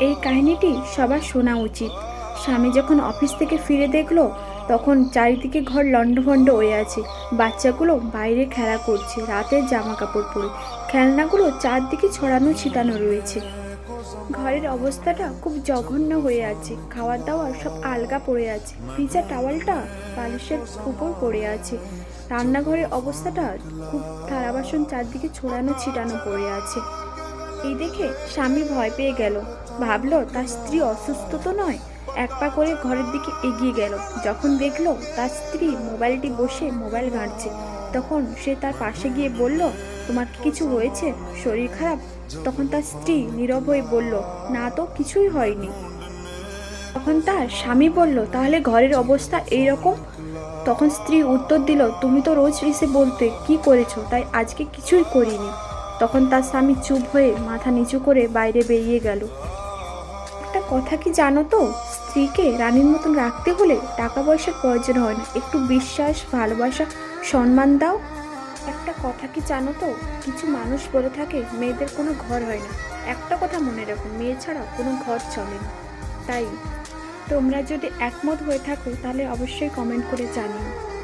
এই কাহিনীটি সবার শোনা উচিত। স্বামী যখন অফিস থেকে ফিরে দেখল, তখন চারিদিকে ঘর লণ্ডভণ্ড হয়ে আছে। বাচ্চাগুলো বাইরে খেলা করছে, রাতের জামা কাপড় পরে। খেলনাগুলো চারদিকে ছড়ানো ছিটানো রয়েছে। ঘরের অবস্থাটা খুব জঘন্য হয়ে আছে। খাওয়ার দাওয়ার সব আলগা পড়ে আছে। ভিজা টাওয়ালটা বালিশের উপর পড়ে আছে। রান্নাঘরের অবস্থাটা খুব থালা বাসন চারদিকে ছড়ানো ছিটানো পড়ে আছে। এই দেখে স্বামী ভয় পেয়ে গেল। ভাবলো, তার স্ত্রী অসুস্থ তো নয়। এক পা করে ঘরের দিকে এগিয়ে গেল। যখন দেখল, তার স্ত্রী মোবাইলটি বসে মোবাইল ঘাঁটছে, তখন সে তার পাশে গিয়ে বলল, তোমার কি কিছু হয়েছে? শরীর খারাপ? তখন তার স্ত্রী নীরব হয়ে বলল, না তো, কিছুই হয়নি। তখন তার স্বামী বলল, তাহলে ঘরের অবস্থা এই রকম? তখন স্ত্রী উত্তর দিল, তুমি তো রোজ এসে বলতে কি করেছ, তাই আজকে কিছুই করিনি। তখন তার স্বামী চুপ হয়ে মাথা নিচু করে বাইরে বেরিয়ে গেল। একটা কথা কি জানো তো? স্ত্রীকে রানীর মতন রাখতে হলে টাকা পয়সার প্রয়োজন হয় না। একটু বিশ্বাস, ভালোবাসা, সম্মান দাও। একটা কথা কি জানো তো? কিছু মানুষ বলে থাকে, মেয়েদের কোনো ঘর হয় না। একটা কথা মনে রাখো, মেয়ে ছাড়া কোনো ঘর চলে না। তাই তোমরা যদি একমত হয়ে থাকো, তাহলে অবশ্যই কমেন্ট করে জানিও।